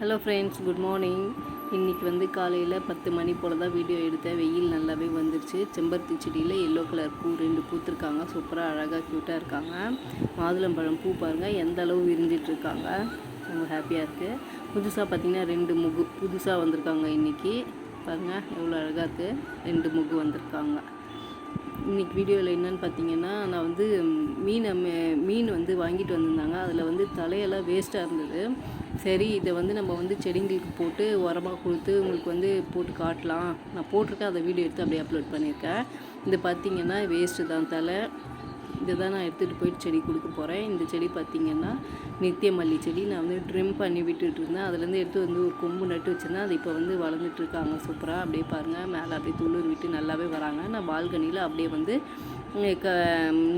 Hello friends good morning இன்றைக்கி வந்து காலையில் பத்து மணி போல் தான் வீடியோ எடுத்தேன். வெயில் நல்லாவே வந்துருச்சு. செம்பருத்தி செடியில் எல்லோ கலர் பூ ரெண்டு பூத்துருக்காங்க. சூப்பராக அழகாக க்யூட்டாக இருக்காங்க. மாதுளம்பழம் பூ பாருங்கள் எந்த அளவு விரிஞ்சிட்ருக்காங்க ரொம்ப ஹாப்பியாக இருக்குது புதுசாக பார்த்திங்கன்னா ரெண்டு முகு புதுசாக வந்திருக்காங்க இன்றைக்கி பாருங்கள் எவ்வளோ அழகாக இருக்குது ரெண்டு முகு வந்திருக்காங்க. இன்னைக்கு வீடியோவில் என்னன்னு பார்த்தீங்கன்னா நான் வந்து மீனை மீன் வந்து வாங்கிட்டு வந்திருந்தாங்க. அதில் வந்து தலையெல்லாம் வேஸ்ட்டாக இருந்தது. சரி இதை வந்து நம்ம வந்து செடிங்களுக்கு போட்டு உரமாக கொடுத்து உங்களுக்கு வந்து போட்டு காட்டலாம். நான் போட்டிருக்கேன் அதை வீடியோ எடுத்து அப்படியே அப்லோட் பண்ணியிருக்கேன். இது பார்த்தீங்கன்னா வேஸ்ட்டு தான் தலை. இதை தான் நான் எடுத்துகிட்டு போயிட்டு செடி கொடுக்க போகிறேன் இந்த செடி பார்த்திங்கன்னா நித்திய மல்லி செடி. நான் வந்து ட்ரிம் பண்ணி விட்டுட்டு இருந்தேன். அதுலேருந்து எடுத்து வந்து ஒரு கொம்பு நட்டு வச்சுருந்தேன். அது இப்போ வந்து வளர்ந்துட்டு இருக்காங்க. சூப்பராக அப்படியே பாருங்கள் மேலே அப்படியே துளிர் விட்டு நல்லாவே வராங்க. நான் பால்கனியில் அப்படியே வந்து க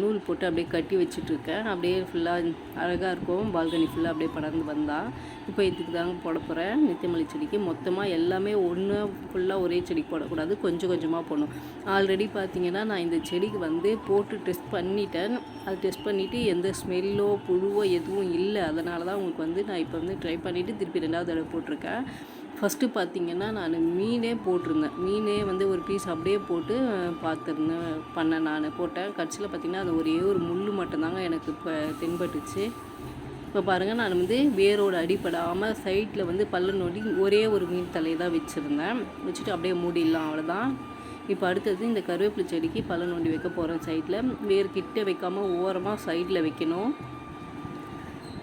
நூல் போட்டு அப்படியே கட்டி வச்சிட்ருக்கேன். அப்படியே ஃபுல்லாக அழகாக இருக்கும். பால்கனி ஃபுல்லாக அப்படியே படர்ந்து வந்தால் இப்போ இதுக்கு தாங்க போட போகிறேன் நித்தியமல்லி செடிக்கு. மொத்தமாக எல்லாமே ஒன்று ஃபுல்லாக ஒரே செடிக்கு போடக்கூடாது. கொஞ்சம் கொஞ்சமாக போடணும். ஆல்ரெடி பார்த்தீங்கன்னா நான் இந்த செடிக்கு வந்து போட்டு டெஸ்ட் பண்ணிட்டேன். அது டெஸ்ட் பண்ணிவிட்டு எந்த ஸ்மெல்லோ புழுவோ எதுவும் இல்லை. அதனால தான் உங்களுக்கு வந்து நான் இப்போ வந்து ட்ரை பண்ணிவிட்டு திருப்பி ரெண்டாவது தடவை போட்டிருக்கேன். ஃபஸ்ட்டு பார்த்தீங்கன்னா நான் மீனே போட்டிருந்தேன். மீனே வந்து ஒரு பீஸ் அப்படியே போட்டு பார்த்துருந்தேன் பண்ணேன் நான். போட்டேன். கடைசியில் பார்த்திங்கன்னா அது ஒரே ஒரு முள் மட்டும்தாங்க எனக்கு இப்போ தென்பட்டுச்சு. இப்போ பாருங்கள் நான் வந்து வேரோட அடிப்படாமல் சைட்டில் வந்து பல்ல நோண்டி ஒரே ஒரு மீன் தலையை தான் வச்சுருந்தேன். வச்சுட்டு அப்படியே மூடிடலாம் அவ்வளோதான் இப்போ அடுத்தது இந்த கருவேப்பிலை செடிக்கு பல்ல நோண்டி வைக்க போகிறேன் சைட்டில் வேர் கிட்ட வைக்காமல் ஓரமாக சைடில் வைக்கணும்.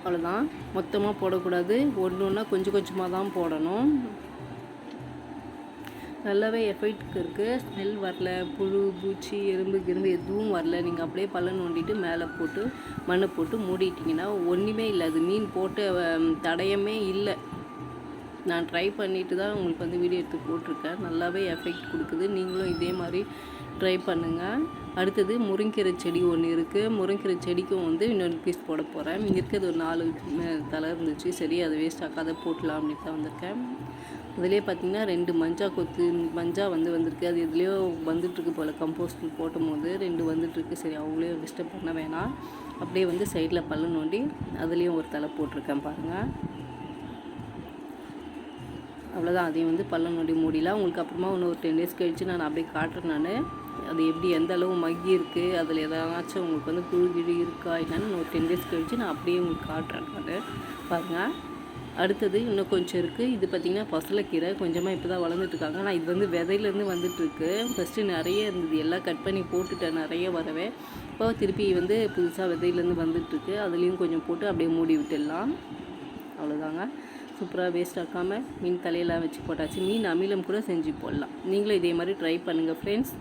அவ்வளோதான் மொத்தமாக போடக்கூடாது. ஒன்று ஒன்றா கொஞ்சம் கொஞ்சமாக தான் போடணும். நல்லாவே எஃபெக்ட் இருக்குது ஸ்மெல் வரல புழு பூச்சி எறும்பு கிரும்பு எதுவும் வரல. நீங்கள் அப்படியே பல்ல நோண்டிட்டு மேலே போட்டு மண்ணை போட்டு மூடிட்டிங்கன்னா ஒன்றுமே இல்லை. அது மீன் போட்ட தடயமே இல்லை. நான் ட்ரை பண்ணிட்டு தான் உங்களுக்கு வந்து வீடியோ எடுத்து போட்டிருக்கேன். நல்லாவே எஃபெக்ட் கொடுக்குது. நீங்களும் இதே மாதிரி ட்ரை பண்ணுங்கள் அடுத்தது முருங்கீரை செடி ஒன்று இருக்குது முருங்கீரை செடிக்கும் வந்து இன்னொரு பீஸ் போட போகிறேன் இங்கே இருக்கிறது ஒரு நாலு தலை இருந்துச்சு. சரி அதை வேஸ்ட் ஆக்காத போட்டலாம் அப்படின்னு தான் வந்திருக்கேன். அதுலேயே பார்த்தீங்கன்னா ரெண்டு மஞ்சா கொத்து மஞ்சா வந்து வந்திருக்கு. அது எதுலேயோ வந்துட்டுருக்கு போல். கம்போஸ்ட் போட்டும் போது ரெண்டு வந்துட்டுருக்கு. சரி அவங்களே டிஸ்டர்ப் பண்ண வேணாம். அப்படியே வந்து சைடில் பல்லு நோண்டி அதுலேயும் ஒரு தலை போட்டிருக்கேன் பாருங்கள் அவ்வளோதான் அதையும் வந்து பள்ளம் நோண்டி மூடிலாம் உங்களுக்கு அப்புறமா இன்னும் ஒரு டென் டேஸ் கழிச்சு நான் அப்படியே காட்டுறேன் நான். அது எப்படி எந்த அளவு மக்கி இருக்குது அதில் எதனாச்சும் உங்களுக்கு வந்து புழு கிழி இருக்கா என்னன்னு இன்னும் ஒரு டென் டேஸ் கழிச்சு நான் அப்படியே உங்களுக்கு காட்டுறேன் நான். பாருங்கள் அடுத்தது இன்னும் கொஞ்சம் இருக்குது இது பார்த்திங்கன்னா பசலைக்கீரை. கொஞ்சமாக இப்போ தான் வளர்ந்துட்டுருக்காங்க ஆனால் இது வந்து விதையிலேருந்து வந்துட்டுருக்கு ஃபஸ்ட்டு நிறைய இருந்தது. எல்லாம் கட் பண்ணி போட்டுட்டேன். நிறைய வரவே. இப்போ திருப்பி வந்து புதுசாக விதையிலேருந்து வந்துட்டுருக்கு அதுலேயும் கொஞ்சம் போட்டு அப்படியே மூடி விட்டுடலாம். அவ்வளோதாங்க சூப்பராக வேஸ்ட் ஆக்காமல் மீன் தலையெல்லாம் வச்சு போட்டாச்சு. மீன் அமிலம் கூட செஞ்சு போடலாம். நீங்களும் இதே மாதிரி ட்ரை பண்ணுங்கள் ஃப்ரெண்ட்ஸ்